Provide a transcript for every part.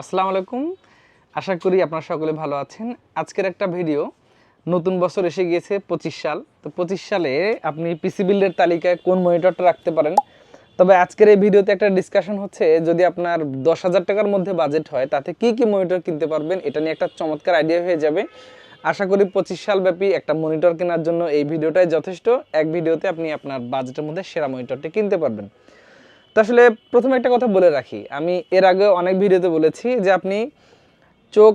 আসসালামু আলাইকুম। আশা করি আপনারা সকলে ভালো আছেন। আজকের একটা ভিডিও নতুন বছর এসে গিয়েছে পঁচিশ সাল। তো পঁচিশ সালে আপনি পিসি বিল্ডের তালিকায় কোন মনিটরটা রাখতে পারেন? তবে আজকের এই ভিডিওতে একটা ডিসকাশন হচ্ছে, যদি আপনার দশ হাজার টাকার মধ্যে বাজেট হয়, তাতে কি কি মনিটর কিনতে পারবেন? এটা নিয়ে একটা চমৎকার আইডিয়া হয়ে যাবে। আশা করি পঁচিশ সাল ব্যাপী একটা মনিটর কেনার জন্য এই ভিডিওটাই যথেষ্ট। এক ভিডিওতে আপনি আপনার বাজেটের মধ্যে সেরা মনিটরটি কিনতে পারবেন। তো আসলে প্রথমে একটা কথা বলে রাখি। আমি এর আগে অনেক ভিডিওতে বলেছি যে আপনি চোখ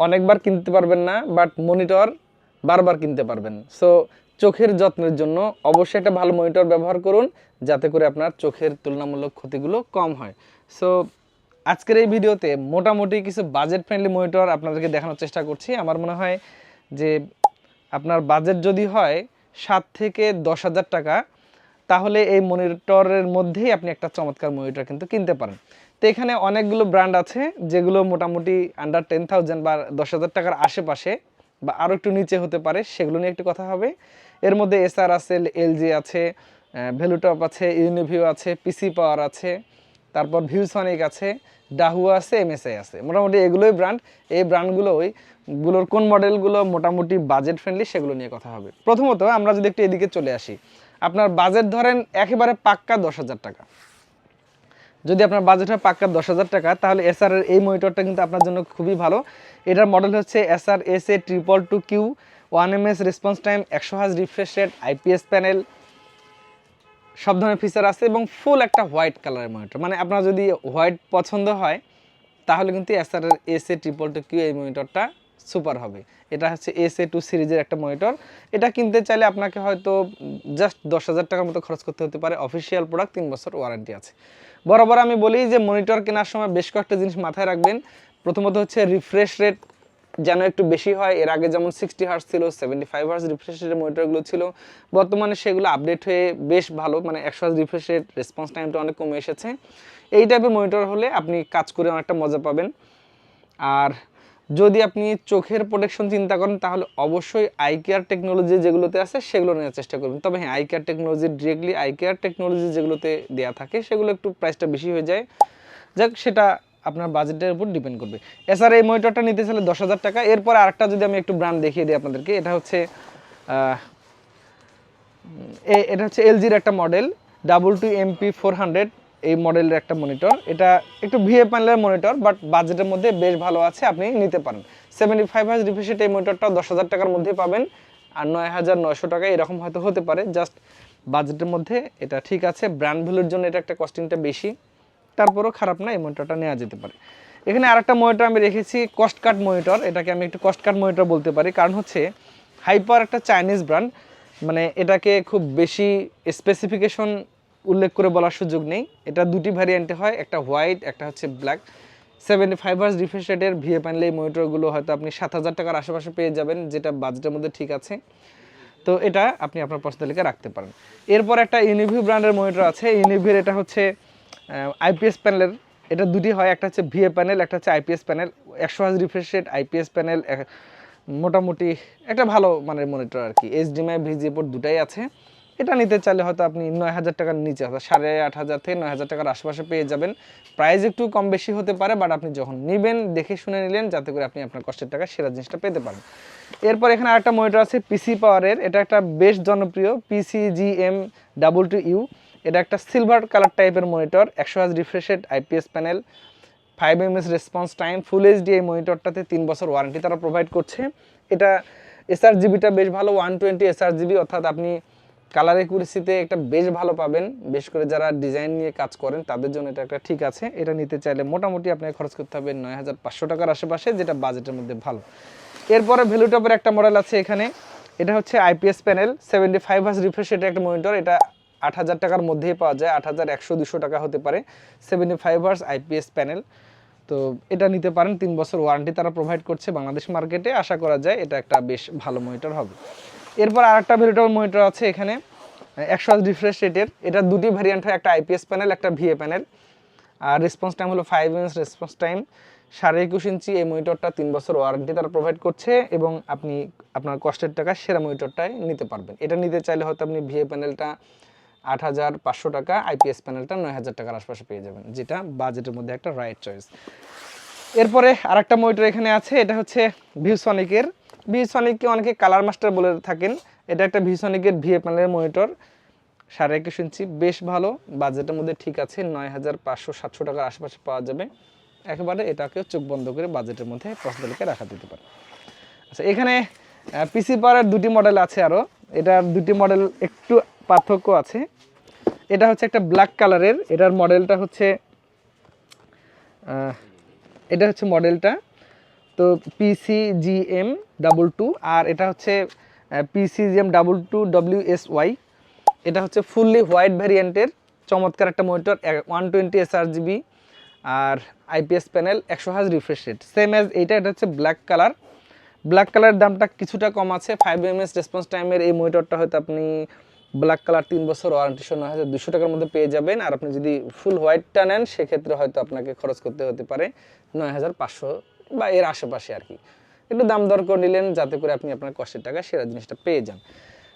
অনেকবার কিনতে পারবেন না বাট মনিটর বারবার কিনতে পারবেন। সো চোখের যত্নের জন্য অবশ্যই একটা ভালো মনিটর ব্যবহার করুন, যাতে করে আপনার চোখের তুলনামূলক ক্ষতিগুলো কম হয়। সো আজকের এই ভিডিওতে মোটামুটি কিছু বাজেট ফ্রেন্ডলি মনিটর আপনাদেরকে দেখানোর চেষ্টা করছি। আমার মনে হয় যে আপনার বাজেট যদি হয় সাত থেকে দশ হাজার টাকা তাহলে এই মনিটরের মধ্যেই আপনি একটা চমৎকার মনিটর কিন্তু কিনতে পারেন। তো এখানে অনেকগুলো ব্র্যান্ড আছে, যেগুলো মোটামুটি আন্ডার টেন থাউজেন্ড বা দশ হাজার টাকার আশেপাশে বা আরও একটু নিচে হতে পারে, সেগুলো নিয়ে একটু কথা হবে। এর মধ্যে এসআর আছে এলজি আছে ভ্যালুটপ আছে ইউনিভিউ আছে পিসি পাওয়ার আছে, তারপর ভিউসনিক আছে ডাহুয়া আছে এমএসআই আছে। মোটামুটি এগুলোই ব্র্যান্ড। এই ব্র্যান্ডগুলোই, গুলোর কোন মডেলগুলো মোটামুটি বাজেট ফ্রেন্ডলি সেগুলো নিয়ে কথা হবে। প্রথমত আমরা যদি একটু এদিকে চলে আসি। আপনার বাজেট ধরেন একেবারে পাক্কা দশ হাজার টাকা। যদি আপনার বাজেট হয় পাক্কা দশ হাজার টাকা, তাহলে এসআর এর এই মনিটরটা কিন্তু আপনার জন্য খুবই ভালো। এটার মডেল হচ্ছে SR S A triple two Q one M S response time একশো হাজ রিফ্রেশ রেট আইপিএস প্যানেল সব ধরনের ফিচার আছে এবং ফুল একটা হোয়াইট কালারের মনিটর মানে আপনার যদি হোয়াইট পছন্দ হয়, তাহলে কিন্তু SR S A triple two Q এই মনিটরটা সুপার হবে। এটা হচ্ছে এস এ টু সিরিজের একটা মনিটর এটা কিনতে চাইলে আপনাকে হয়তো জাস্ট দশ হাজার টাকার মতো খরচ করতে হতে পারে। অফিসিয়াল প্রোডাক্ট তিন বছর ওয়ারেন্টি আছে। বরাবর আমি বলি যে মনিটর কেনার সময় বেশ কয়েকটা জিনিস মাথায় রাখবেন। প্রথমত হচ্ছে রিফ্রেশ রেট যেন একটু বেশি হয়। এর আগে যেমন সিক্সটি হার্স ছিল সেভেন্টি ফাইভ হার্স রিফ্রেশ রেটের মনিটরগুলো ছিল। বর্তমানে সেগুলো আপডেট হয়ে বেশ ভালো মানে একশো হার্স রিফ্রেশ রেট রেসপন্স টাইমটা অনেক কমে এসেছে। এই টাইপের মনিটর হলে আপনি কাজ করে অনেকটা মজা পাবেন। আর যদি আপনি চোখের প্রোটেকশন চিন্তা করেন, তাহলে অবশ্যই আই কেয়ার টেকনোলজি যেগুলোতে আছে, সেগুলো নেওয়ার চেষ্টা করবেন। তবে হ্যাঁ eye care technology directly eye care technology যেগুলোতে দেওয়া থাকে, সেগুলো একটু প্রাইসটা বেশি হয়ে যায়। যাক, সেটা আপনার বাজেটের উপর ডিপেন্ড করবে। এছাড়া এই মনিটরটা নিতে চাইলে দশ হাজার টাকা। এরপরে আরেকটা যদি আমি একটু ব্র্যান্ড দেখিয়ে দিই আপনাদেরকে, এটা হচ্ছে এটা হচ্ছে এলজির একটা model double two MP four hundred এই মডেলের একটা মনিটর এটা একটু ভিএ প্যানেলের মনিটর বাট বাজেটের মধ্যে বেশ ভালো আছে, আপনি নিতে পারেন। সেভেন্টি ফাইভ হাজার রিফ্রেশেট এই মনিটরটা দশ হাজার টাকার মধ্যে পাবেন, আর নয় হাজার নয়শো টাকা এরকম হয়তো হতে পারে জাস্ট বাজেটের মধ্যে এটা ঠিক আছে ব্র্যান্ড ভ্যালুর জন্য এটা একটা কস্টিংটা বেশি, তারপরেও খারাপ না, এই মনিটরটা নেওয়া যেতে পারে। এখানে আরেকটা মনিটর আমি রেখেছি কস্ট কাট মনিটর এটাকে আমি একটু কস্ট কাট মনিটর বলতে পারি, কারণ হচ্ছে হাইপার একটা চাইনিজ ব্র্যান্ড মানে এটাকে খুব বেশি স্পেসিফিকেশন উল্লেখ করে বলার সুযোগ নেই। এটা দুটি ভ্যারিয়েন্টে হয়, একটা হোয়াইট একটা হচ্ছে black seventy five hertz refresh রেটের ভিএ প্যানেল এই মনিটরগুলো হয়তো আপনি সাত হাজার টাকার আশেপাশে পেয়ে যাবেন, যেটা বাজেটের মধ্যে ঠিক আছে। তো এটা আপনি আপনার পছন্দ তালিকায় রাখতে পারেন। এরপর একটা ইউনিভিউ ব্র্যান্ডের মনিটর আছে। ইউনিভিউর এটা হচ্ছে আইপিএস প্যানেলের এটা দুটি হয়, একটা হচ্ছে ভিএ প্যানেল একটা হচ্ছে আইপিএস প্যানেল একশো হাজার রিফ্রেশ রেট আইপিএস প্যানেল মোটামুটি একটা ভালো মানের মনিটর আর কি। এইচডিএমআই ভিজি পোর্ট দুটাই আছে। এটা নিতে চাইলে হয়তো আপনি নয় হাজার টাকার নিচে অর্থাৎ সাড়ে আট হাজার থেকে নয় হাজার টাকার আশেপাশে পেয়ে যাবেন। প্রাইস একটু কম বেশি হতে পারে বাট আপনি যখন নেবেন, দেখে শুনে নিলেন, যাতে করে আপনি আপনার কষ্টের টাকা সেরা জিনিসটা পেতে পারেন। এরপর এখানে আরেকটা মনিটর আছে পিসি পাওয়ারের এটা একটা বেশ জনপ্রিয় PC G M double two U এটা একটা সিলভার কালার টাইপের মনিটর একশো হাজ refreshed IPS panel five MS response time full HD এই মনিটরটাতে তিন বছর ওয়ারেন্টি তারা প্রোভাইড করছে। এটা এসআর জিবিটা বেশ ভালো ওয়ান টোয়েন্টি এসআর জিবি অর্থাৎ আপনি কালার একুরেসিতে একটা বেশ ভালো পাবেন। বেশ করে যারা ডিজাইন নিয়ে কাজ করেন, তাদের জন্য এটা একটা ঠিক আছে। এটা নিতে চাইলে মোটামুটি আপনাকে খরচ করতে হবে নয় হাজার পাঁচশো টাকার আশেপাশে, যেটা বাজেটের মধ্যে ভালো। এরপরে ভ্যালুটপের একটা মডেল আছে এখানে। এটা হচ্ছে IPS panel, seventy five hertz refresh এটা একটা মনিটর। এটা আট হাজার টাকার মধ্যেই পাওয়া যায়, আট হাজার একশো দুশো টাকা হতে পারে। Seventy five hertz IPS panel. তো এটা নিতে পারেন, তিন বছর ওয়ারেন্টি তারা প্রোভাইড করছে বাংলাদেশ মার্কেটে। আশা করা যায় এটা একটা বেশ ভালো মনিটর হবে। এরপর আরেকটা ভ্যালুটপ মনিটর আছে এখানে একশো রিফ্রেশ রেটের এটা দুটি ভ্যারিয়েন্ট হয়, একটা আইপিএস প্যানেল একটা ভিএ প্যানেল আর রেসপন্স টাইম হলো ফাইভ ইঞ্চ রেসপন্স টাইম সাড়ে একুশ ইঞ্চি এই মনিটরটা তিন বছর ওয়ারেন্টি তারা প্রোভাইড করছে এবং আপনি আপনার কষ্টের টাকা সেরা মনিটরটাই নিতে পারবেন। এটা নিতে চাইলে হয়তো আপনি ভিএ প্যানেলটা আট হাজার পাঁচশো টাকা আইপিএস প্যানেলটা নয় হাজার টাকার আশপাশে পেয়ে যাবেন, যেটা বাজেটের মধ্যে একটা রাইট চয়েস এরপরে আরেকটা মনিটর এখানে আছে, এটা হচ্ছে ভিউসনিকের ভিউসনিককে অনেকে কালার মাস্টার বলে থাকেন। এটা একটা ভিউসনিকের ভিএ প্যানেলের মনিটর সাড়ে একুশ ইঞ্চি, বেশ ভালো। বাজেটের মধ্যে ঠিক আছে, নয় হাজার পাঁচশো সাতশো টাকার আশেপাশে পাওয়া যাবে। একেবারে এটাকে চোখ বন্ধ করে বাজেটের মধ্যে পছন্দকে রাখা দিতে পারে। আচ্ছা এখানে পিসি পাওয়ারের দুটি মডেল আছে আরও এটার দুটি মডেল একটু পার্থক্য আছে। এটা হচ্ছে একটা ব্ল্যাক কালারের এটার মডেলটা হচ্ছে এটা হচ্ছে মডেলটা তো পিসিজিএম ডাবল টু আর এটা হচ্ছে PCGM double two W S Y এটা হচ্ছে ফুললি হোয়াইট ভ্যারিয়েন্টের চমৎকার একটা monitor one twenty S R GB আর আইপিএস প্যানেল একশো হাজ রিফ্রেশ রেট সেম অ্যাজ এইটা, এটা হচ্ছে ব্ল্যাক কালার ব্ল্যাক কালার দামটা কিছুটা কম আছে ফাইভ এমএস রেসপন্স টাইমের এই মনিটরটা হয়তো আপনি ব্ল্যাক কালার তিন বছর ওয়ারেন্টি সহ নয় হাজার দুশো টাকার মধ্যে পেয়ে যাবেন, আর আপনি যদি ফুল হোয়াইটটা নেন, সেক্ষেত্রে হয়তো আপনাকে খরচ করতে হতে পারে নয় হাজার পাঁচশো বা এর আশেপাশে আর কি। একটু দাম দর করে নিলেন যাতে করে আপনি আপনার কষ্টের টাকা সেরা জিনিসটা পেয়ে যান।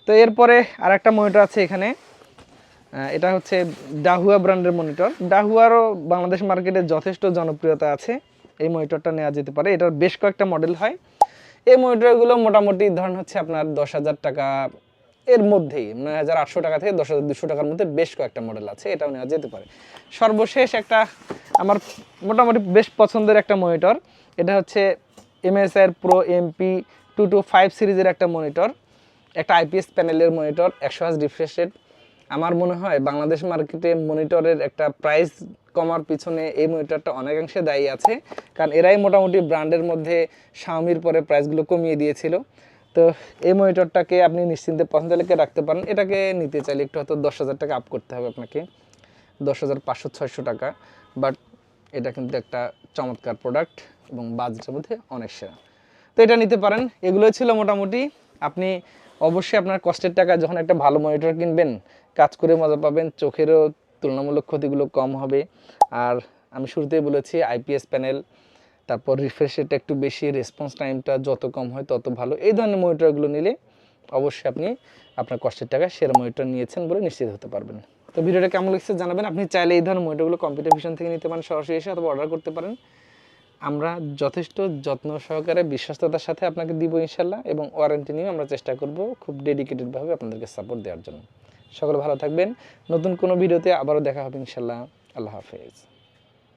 তো এরপরে আর একটা মনিটর আছে এখানে। এটা হচ্ছে ডাহুয়া ব্র্যান্ডের মনিটর ডাহুয়ারও বাংলাদেশ মার্কেটে যথেষ্ট জনপ্রিয়তা আছে। এই মনিটরটা নেওয়া যেতে পারে। এটার বেশ কয়েকটা মডেল হয়। এই মনিটরগুলো মোটামুটি ধরেন হচ্ছে আপনার দশ হাজার টাকা এর মধ্যেই নয় হাজার আটশো টাকা থেকে দশ হাজার দুশো টাকার মধ্যে বেশ কয়েকটা মডেল আছে। এটাও নেওয়া যেতে পারে। সর্বশেষ একটা আমার মোটামুটি বেশ পছন্দের একটা মনিটর এটা হচ্ছে MSR pro MP two two five সিরিজের একটা মনিটর একটা আইপিএস প্যানেলের মনিটর একশো হাজ রিফ্রেশ রেট আমার মনে হয় বাংলাদেশ মার্কেটে মনিটরের একটা প্রাইস কমার পিছনে এই মনিটরটা অনেকাংশে দায়ী আছে, কারণ এরাই মোটামুটি ব্র্যান্ডের মধ্যে শাওমির পরে প্রাইসগুলো কমিয়ে দিয়েছিল। তো এই মনিটরটাকে আপনি নিশ্চিন্তে পছন্দ লেগে রাখতে পারেন, এটাকে নিতে চাইলে একটু হয়তো দশ হাজার টাকা আপ করতে হবে আপনাকে, দশ হাজার পাঁচশো, ছয়শো টাকা। বাট এটা কিন্তু একটা চমৎকার প্রোডাক্ট এবং বাজেটের মধ্যে অনেক সেরা। তো এটা নিতে পারেন। এগুলোই ছিল মোটামুটি। আপনি অবশ্যই আপনার কষ্টের টাকা যখন একটা ভালো মনিটর কিনবেন, কাজ করে মজা পাবেন, চোখেরও তুলনামূলক ক্ষতিগুলো কম হবে। আর আমি শুরুতেই বলেছি আইপিএস প্যানেল তারপর রিফ্রেশ রেটটা একটু বেশি রেসপন্স টাইমটা যত কম হয় তত ভালো। এই ধরনের মনিটরগুলো নিলে অবশ্যই আপনি আপনার কষ্টের টাকা সেরা মনিটর নিয়েছেন বলে নিশ্চিত হতে পারবেন। তো ভিডিওটা কেমন লাগছে জানাবেন। আপনি চাইলে এই ধরনের মনিটরগুলো কম্পিউটার ভিশন থেকে নিতে পারেন, সরাসরি এসে অথবা অর্ডার করতে পারেন। আমরা যথেষ্ট যত্ন সহকারে, বিশ্বস্ততার সাথে আপনাকে দিব ইনশাল্লাহ এবং ওয়ারেন্টি নিয়ে আমরা চেষ্টা করব খুব ডেডিকেটেডভাবে আপনাদেরকে সাপোর্ট দেওয়ার জন্য। সকলে ভালো থাকবেন। নতুন কোনো ভিডিওতে আবারও দেখা হবে ইনশাল্লাহ আল্লাহ হাফেজ।